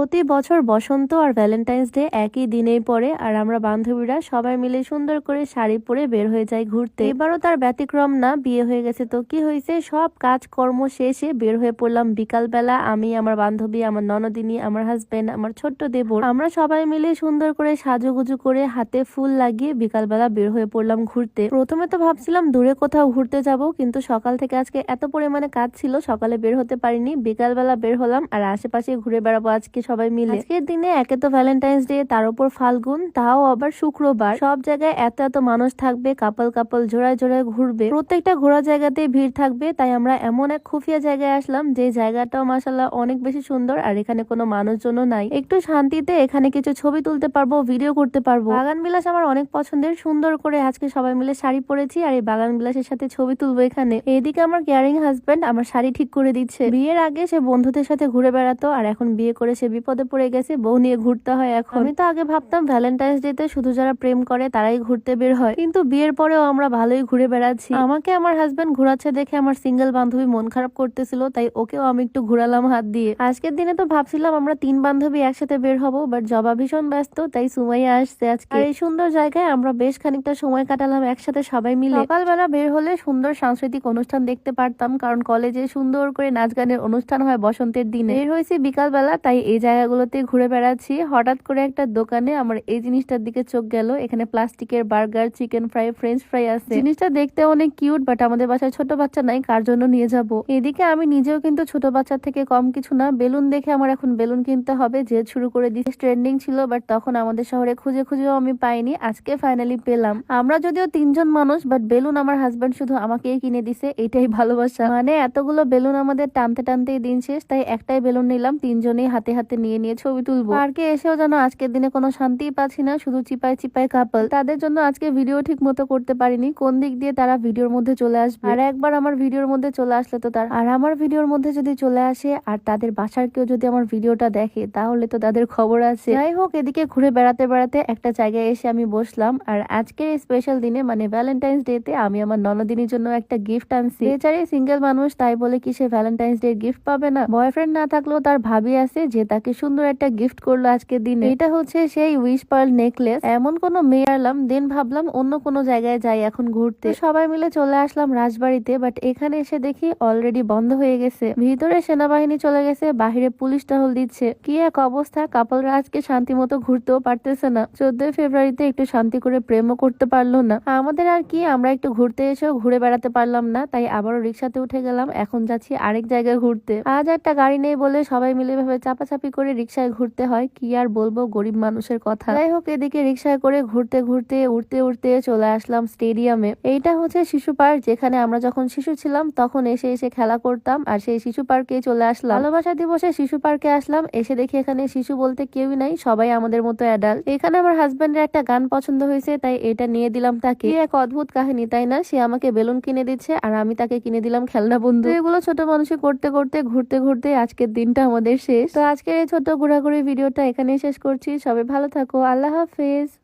প্রতি বছর বসন্ত আর Valentine's day একই দিনেই পড়ে, আর আমরা বান্ধবীরা সবাই মিলে সুন্দর করে শাড়ি পরে বের হয়ে যাই ঘুরতে। এবারও তার ব্যতিক্রম না, বিয়ে হয়ে গেছে তো কি হয়েছে? সব কাজ কর্ম শেষে বের হয়ে পড়লাম বিকালবেলা। আমি, আমার বান্ধবী, আমার ননদিনী, আমার হাজবেন্ড আমার ছোট্ট দেবর। আমরা সবাই মিলে সুন্দর করে সাজুগুজু করে হাতে ফুল লাগিয়ে বিকালবেলা বের হয়ে পড়লাম ঘুরতে। প্রথমে তো ভাবছিলাম দূরে কোথাও ঘুরতে যাব, কিন্তু সকাল থেকে আজকে এত পরিমাণে কাজ ছিল, সকালে বের হতে পারিনি। বিকালবেলা বের হলাম, আর আশেপাশে ঘুরে বেড়াবো আজকে সবাই মিলে। আজকের দিনে একে তো ভ্যালেন্টাইন্স ডে তার উপর ফাল্গুন, তাও আবার শুক্রবার। সব জায়গায় এত এত মানুষ থাকবে, কাপল কাপল জোড়ায় জোড়ায় ঘুরবে। প্রত্যেকটা ঘোরা জায়গাতেই ভিড় থাকবে, তাই আমরা এমন এক খুফিয়া জায়গায় আসলাম, যে জায়গাটাও মাসাল্লাহ অনেক বেশি সুন্দর, আর এখানে কোনো মানুষজনও নাই। একটু শান্তিতে এখানে কিছু ছবি তুলতে পারব ভিডিও করতে পারব। বাগান বিলাস আমার অনেক পছন্দের, সুন্দর করে আজকে সবাই মিলে শাড়ি পরেছি, আর এই বাগান বিলাসের সাথে ছবি তুলবো এখানে। এইদিকে আমার কেয়ারিং হাজবেন্ড আমার শাড়ি ঠিক করে দিচ্ছে। বিয়ের আগে সে বন্ধুদের সাথে ঘুরে বেড়াতো, আর এখন বিয়ে করে সে বিপদে পড়ে গেছে, বউ নিয়ে ঘুরতে হয় এখন। আমি তো আগে ভাবতাম ভ্যালেন্টাইন্স ডে তে শুধু যারা প্রেম করে তারাই ঘুরতে বের হয়। কিন্তু বিয়ের পরেও আমরা ভালোই ঘুরে বেড়াচ্ছি। আমাকে আমার হাজবেন্ড ঘোরাচ্ছে দেখে আমার সিঙ্গেল বান্ধবী মন খারাপ করতেছিল, তাই ওকেও আমি একটু ঘুরালাম হাত দিয়ে। আজকের দিনে তো ভাবছিলাম আমরা তিন বান্ধবী একসাথে বের হব বাট জবা ভীষণ ব্যস্ত, তাই সুমাইয়া আসছে আজকে। এই সুন্দর জায়গায় আমরা বেশ খানিকটা সময় কাটালাম একসাথে সবাই মিলে। সকালবেলা বের হলে সুন্দর সাংস্কৃতিক অনুষ্ঠান দেখতে পারতাম, কারণ কলেজে সুন্দর করে নাচ গানের অনুষ্ঠান হয় বসন্তের দিনে। বের হয়েছি বিকালবেলা, তাই এই জায়গাগুলোতে ঘুরে বেড়াচ্ছি। হঠাৎ করে একটা দোকানে আমার এই জিনিসটার দিকে চোখ গেল। এখানে প্লাস্টিকের burger, chicken fry, french fry আছে। জিনিসটা দেখতে অনেক কিউট, বাট আমাদের বাসায় ছোট বাচ্চা নাই, কার জন্য নিয়ে যাব? এদিকে আমি নিজেও কিন্তু ছোট বাচ্চা থেকে কম কিছু না। বেলুন দেখে আমার এখন বেলুন কিনতে হবে, যে শুরু করে দিচ্ছে ট্রেন্ডিং ছিল, বাট তখন আমাদের শহরে খুঁজে খুঁজেও আমি পাইনি। আজকে ফাইনালি পেলাম। আমরা যদিও তিনজন মানুষ, বাট বেলুন আমার হাজব্যান্ড শুধু আমাকেই কিনে দিছে। এটাই ভালোবাসা। মানে এতগুলো বেলুন আমাদের টানতে টানতেই দিন শেষ, তাই একটাই বেলুন নিলাম। তিনজনেই হাতে হাতে নিয়ে নিয়ে ছবি তুলবো। পার্কে এসেও যেন আজকের দিনে কোনো শান্তিই পাচ্ছি না শুধু চিপাই চিপাই কাপল। তাদের জন্য আজকে ভিডিও ঠিক মতো করতে পারিনি কোন দিক দিয়ে তারা ভিডিওর মধ্যে চলে আসবে? আর একবার আমার ভিডিওর মধ্যে চলে আসলে তো তার আর আমার ভিডিওর মধ্যে যদি চলে আসে আর তাদের বাসার কেউ যদি আমার ভিডিওটা দেখে তাহলে তো তাদের খবর আছে। যাই হোক এদিকে ঘুরে বেড়াতে বেড়াতে একটা জায়গায় এসে আমি বসলাম আর আজকের স্পেশাল দিনে মানে ভ্যালেন্টাইন্স ডে তে আমি আমার ননদিনীর জন্য একটা গিফট আনছি। বেচারি সিঙ্গেল মানুষ তাই বলে কি সে ভ্যালেন্টাইন্স ডে গিফট পাবে না? বয়ফ্রেন্ড না থাকলেও তার ভাবি আছে যে তাকে সুন্দর একটা গিফট করল আজকের দিনে। এটা হচ্ছে সেই উইশ পার্ল নেকলেস এমন কোন মেয়ে আনলাম দেন ভাবলাম অন্য কোনো জায়গায় যাই এখন ঘুরতে। সবাই মিলে চলে আসলাম রাজবাড়িতে বাট এখানে এসে দেখি অলরেডি বন্ধ হয়ে গেছে। ভিতরে সেনাবাহিনী চলে গেছে, বাহিরে পুলিশ টহল দিচ্ছে। কি এক অবস্থা, কাপলরা আজকে শান্তি মতো ঘুরতেও পারতেছে না। চোদ্দই ফেব্রুয়ারিতে একটু শান্তি করে প্রেমও করতে পারল না। আমাদের আর কি, আমরা একটু ঘুরতে এসেও ঘুরে বেড়াতে পারলাম না, তাই আবারও রিক্সাতে উঠে গেলাম, এখন যাচ্ছি আরেক জায়গায় ঘুরতে। আজ একটা গাড়ি নেই বলে সবাই মিলে ভাবে চাপাচাপি করে রিক্সায় ঘুরতে হয়, কি আর বলব গরিব মানুষের কথা। যাই হোক, এদিকে রিক্সায় করে ঘুরতে ঘুরতে উঠতে উঠতে চলে আসলাম স্টেডিয়ামে। এইটা হচ্ছে শিশু পার্ক, যেখানে আমরা যখন শিশু ছিলাম, তখন এসে এসে খেলা করতাম, আর সেই শিশু পার্কে চলে আসলাম। ভালোবাসা দিবসে শিশু পার্কে আসলাম, এসে দেখি এখানে শিশু বলতে কেউই নাই, সবাই আমাদের মতো অ্যাডাল্ট এখানে আমার হাজবেন্ডের একটা গান পছন্দ হয়েছে, তাই এটা নিয়ে দিলাম তাকে। এক অদ্ভুত কাহিনী, তাই না? সে আমাকে বেলুন কিনে দিচ্ছে, আর আমি তাকে কিনে দিলাম খেলনা, বন্ধু। এগুলো ছোট মানুষে করতে করতে, ঘুরতে ঘুরতে আজকের দিনটা আমাদের শেষ। তো আজকের এই ছোট ঘোরাঘুরি ভিডিওটা এখানেই শেষ করছি। সবাই ভালো থাকো। আল্লাহ হাফেজ।